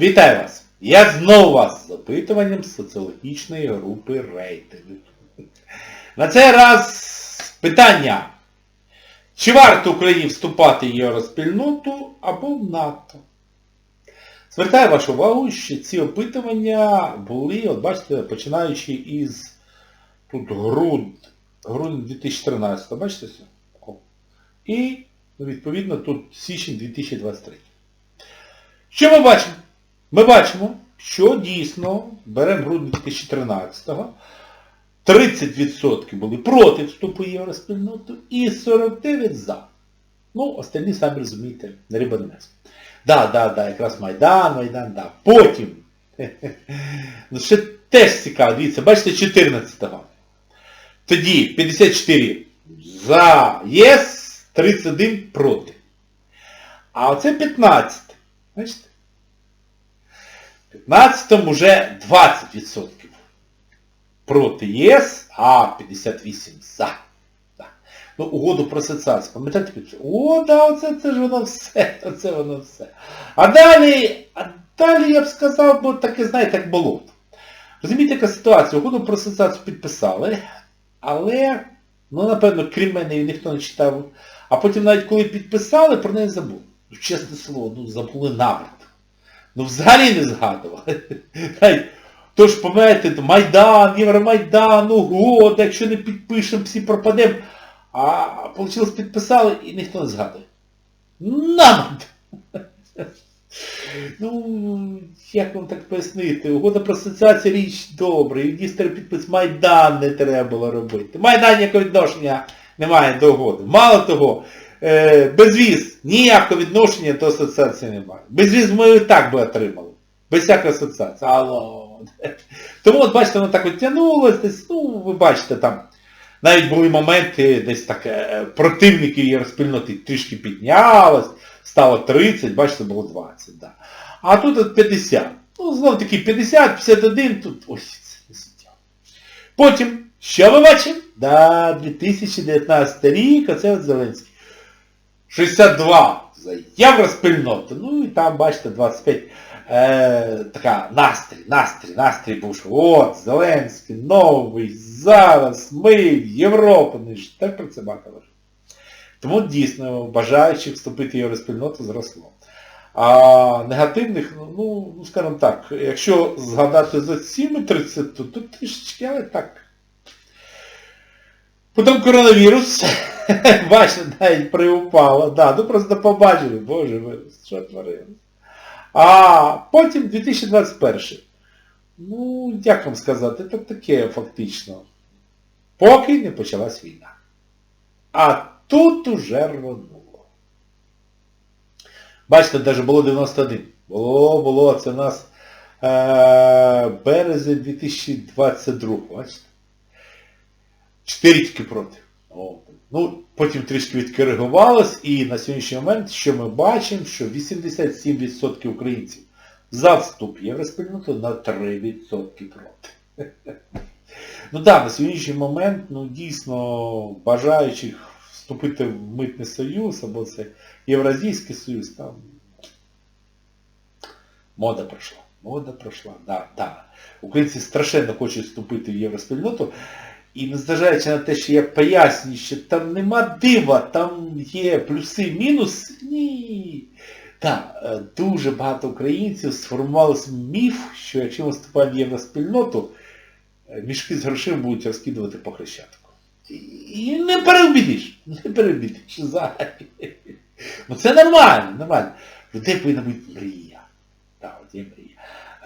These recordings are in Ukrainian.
Вітаю вас! Я знову вас з опитуванням соціологічної групи рейтинг. На цей раз питання. Чи варто Україні вступати в євроспільноту або в НАТО? Звертаю вашу увагу, що ці опитування були, от бачите, починаючи із тут грудь, грудень 2013, бачите? О. І, ну, відповідно, тут січень 2023. Що ми бачимо? Ми бачимо, що дійсно, беремо грудень 2013-го, 30% були проти вступу в євроспільноту і 49% за. Ну, остальні самі розумієте, не риба не м'ясо. Да, да, да, якраз Майдан, Майдан, да. Потім. Ну, ще теж цікаво, дивіться, бачите, 14-го. Тоді 54 за ЄС, 31 проти. А оце 15. Бачите? В 15-му вже 20% проти ЄС, а 58 за. Ну, угоду про асоціацію. Пам'ятаєте, о, да, оце це ж воно все. Оце воно все. А далі, а далі я б сказав, бо таке, знаєте, як болото. Розумієте, яка ситуація? Угоду про асоціацію підписали, але, ну, напевно, крім мене її ніхто не читав. А потім навіть коли підписали, про неї забули. Ну, Чесне слово, ну забули навіть. Ну взагалі не згадували. Тож, пам'ятаєте, Майдан, Євромайдан, угода, якщо не підпишемо, всі пропадемо. А вийшло, підписали і ніхто не згадує. Нам! Ну, як вам так пояснити? Угода про асоціацію річ добра, і дістер підпис Майдан не треба було робити. Майдан ніякого відношення немає до угоди. Мало того, безвіз ніякого відношення до асоціації немає. Безвіз ми і так би отримали. Без всякої асоціації. Алло. Тому от бачите, воно так от тягнулося, десь, ну, ви бачите там. Навіть були моменти, десь так е, противники євроспільноти трішки піднялось, стало 30, бачите, було 20. Да. А тут от 50. Ну, знов таки 50, 51, тут ось це не суттєво. Потім, що ми бачимо? Да, 2019 рік, оце от Зеленський. 62 за євроспільноту. Ну і там, бачите, 25. Е, така настрій, настрій, настрій був, що от, Зеленський, новий, зараз, ми, Європа, ну, ж так про це говорить. Тому дійсно бажаючих вступити в євроспільноту зросло. А негативних, ну, ну скажімо так, якщо згадати за цими 30, то трішечки, але так. Потім коронавірус, бачите, навіть приупало, да, ну просто побачили, боже ви, що творилось. А потім 2021. Ну, як вам сказати, це таке фактично. Поки не почалась війна. А тут уже рвануло. Бачите, навіть було 91. Було, було, це у нас е, березень 2022, бачите? Чотири тільки проти. Ну, потім трішки відкоригувалось і на сьогоднішній момент, що ми бачимо, що 87% українців за вступ в євроспільноту на 3% проти. Ну так, на сьогоднішній момент, ну дійсно, бажаючих вступити в Митний Союз, або це Євразійський Союз, там мода пройшла. Мода пройшла, да, да. Українці страшенно хочуть вступити в євроспільноту. І незважаючи на те, що я пояснюю, що там нема дива, там є плюси, мінуси, ні. Так, е, дуже багато українців сформувалося міф, що якщо ми вступаємо в євроспільноту, е, мішки з грошима будуть розкидувати по хрещатку. І не переобідиш, не переобідиш взагалі. Ну це нормально, нормально. Людей повинна бути мрія. Так, от є мрія.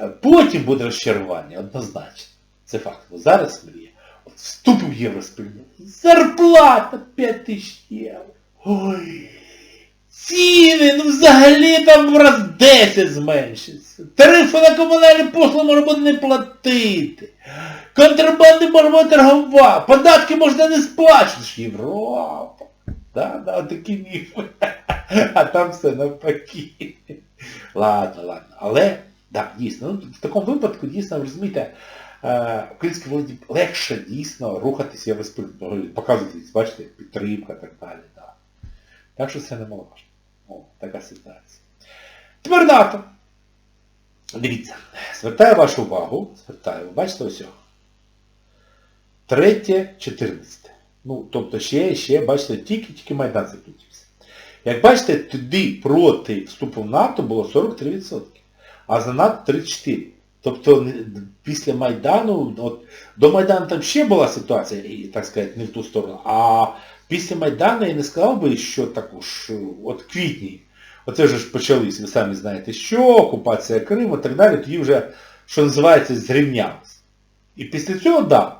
Е, Потім буде розчарування, однозначно. Це факт. Бо зараз мрія. От вступив в євроспільноту. Зарплата 5 тисяч євро. Ой. Ціни, ну взагалі там раз 10 зменшиться. Тарифи на комунальні послуги можна не платити. Контрабанди можна торгувати. Податки можна не сплачувати. Європа. Да, да, такі міфи. А там все навпаки. Ладно, ладно. Але, так, дійсно, ну, в такому випадку, дійсно, розумієте, українській владі легше дійсно рухатися євроспільно, показувати, бачите, підтримка і так далі. Да. Так що це немаловажно. О, така ситуація. Тепер НАТО. Дивіться, звертаю вашу увагу, звертаю, бачите ось. 3, 14. Ну, тобто ще, ще, бачите, тільки-тільки Майдан закінчився. Як бачите, тоді проти вступу в НАТО було 43%, а за НАТО 34%. Тобто після Майдану, от, до Майдану там ще була ситуація, і, так сказати, не в ту сторону, а після Майдану я не сказав би, що також, от квітні, оце вже ж почались, ви самі знаєте що, окупація Криму і так далі, тоді вже, що називається, зрівнялось. І після цього, так, да,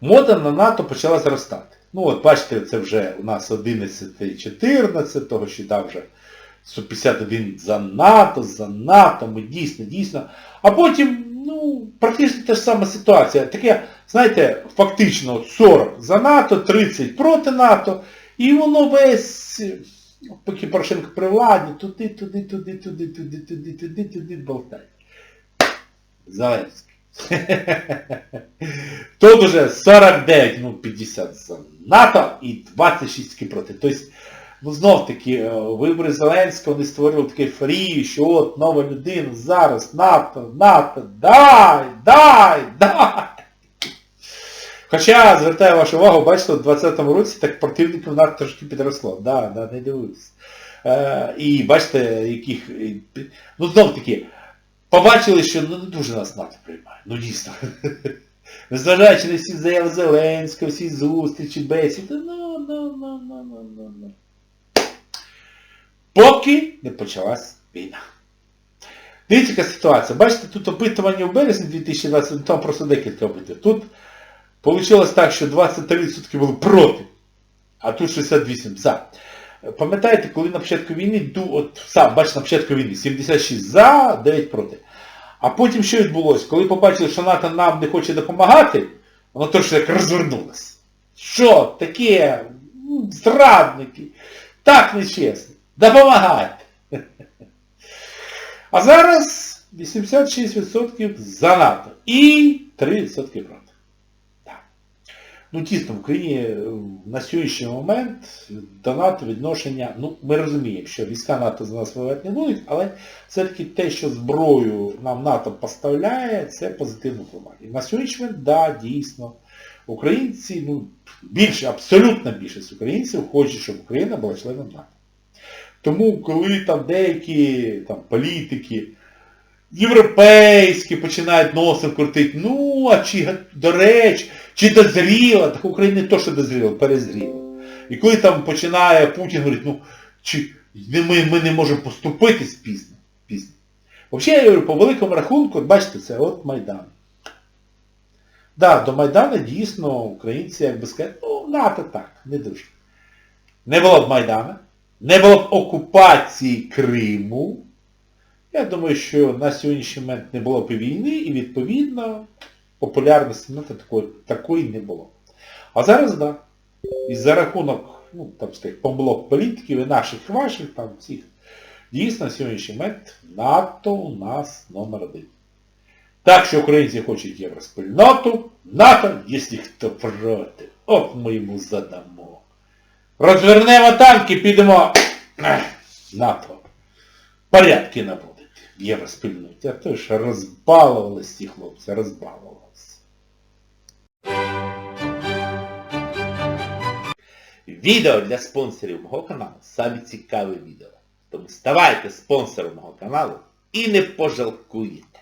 мода на НАТО почала зростати. Ну от бачите, це вже у нас 11 14, того що да, вже 151 за НАТО, за НАТО, ми дійсно, дійсно. А потім, ну, практично та ж сама ситуація. Таке, знаєте, фактично 40 за НАТО, 30 проти НАТО, і воно весь, поки Порошенко при владі, туди, туди, туди, туди, туди, туди, туди, туди болтає. Зеленський. Тут уже 49, ну 50 за НАТО і 26 проти. Тобто, ну знов таки, е, вибори Зеленського вони створили таку ейфорію, що от нова людина, зараз НАТО, НАТО, дай, дай, дай. Хоча, звертаю вашу увагу, бачите, у 20-му році так противників НАТО трошки підросло. Да, да, не дивуюсь. Е, і бачите, яких... Ну знов таки, побачили, що ну, не дуже нас НАТО приймає. Ну дійсно. Незважаючи на всі заяви Зеленського, всі зустрічі, бесіди, ну, ну, ну, ну, ну, ну. Поки не почалась війна. Дивіться, яка ситуація. Бачите, тут опитування в березні 2020, там просто декілька опитів. Тут вийшло так, що 23% були проти, а тут 68 за. Пам'ятаєте, коли на початку війни, от сам, бачите, на початку війни 76 за, 9 проти. А потім що відбулося? Коли побачили, що НАТО нам не хоче допомагати, воно трошки як розвернулося. Що таке? Зрадники. Так нечесно. Допомагайте. А зараз 86% за НАТО і 3% проти. Так. Ну дійсно, в Україні е, на сьогоднішній момент до НАТО відношення, ну ми розуміємо, що війська НАТО за нас воювати не будуть, але все-таки те, що зброю нам НАТО поставляє, це позитивно впливає. І на сьогоднішній момент, да, дійсно, українці, ну, більше, абсолютна більшість українців хочуть, щоб Україна була членом НАТО. Тому коли там деякі там, політики європейські починають носом крутити, ну, а чи, до речі, чи дозріла, так Україна не то, що дозріла, перезріла. І коли там починає Путін говорити, ну, чи ми, ми не можемо поступитись пізно. пізно. Взагалі, я говорю, по великому рахунку, бачите, це от Майдан. Да, до Майдану дійсно українці, як би сказати, ну, НАТО так, не дуже. Не було б Майдана, не було б окупації Криму. Я думаю, що на сьогоднішній момент не було б війни, і відповідно популярності НАТО такої, такої не було. А зараз так. Да. І за рахунок, ну, там сказати, помилок політиків і наших, і ваших, там всіх, дійсно на сьогоднішній момент НАТО у нас номер один. Так що українці хочуть євроспільноту, НАТО, якщо хто проти, от ми йому задамо. Розвернемо танки, підемо НАТО. Порядки наводити в євроспільноті. А то ж розбалувались ці хлопці, розбалувались. Відео для спонсорів мого каналу самі цікаві відео. Тому ставайте спонсором мого каналу і не пожалкуєте.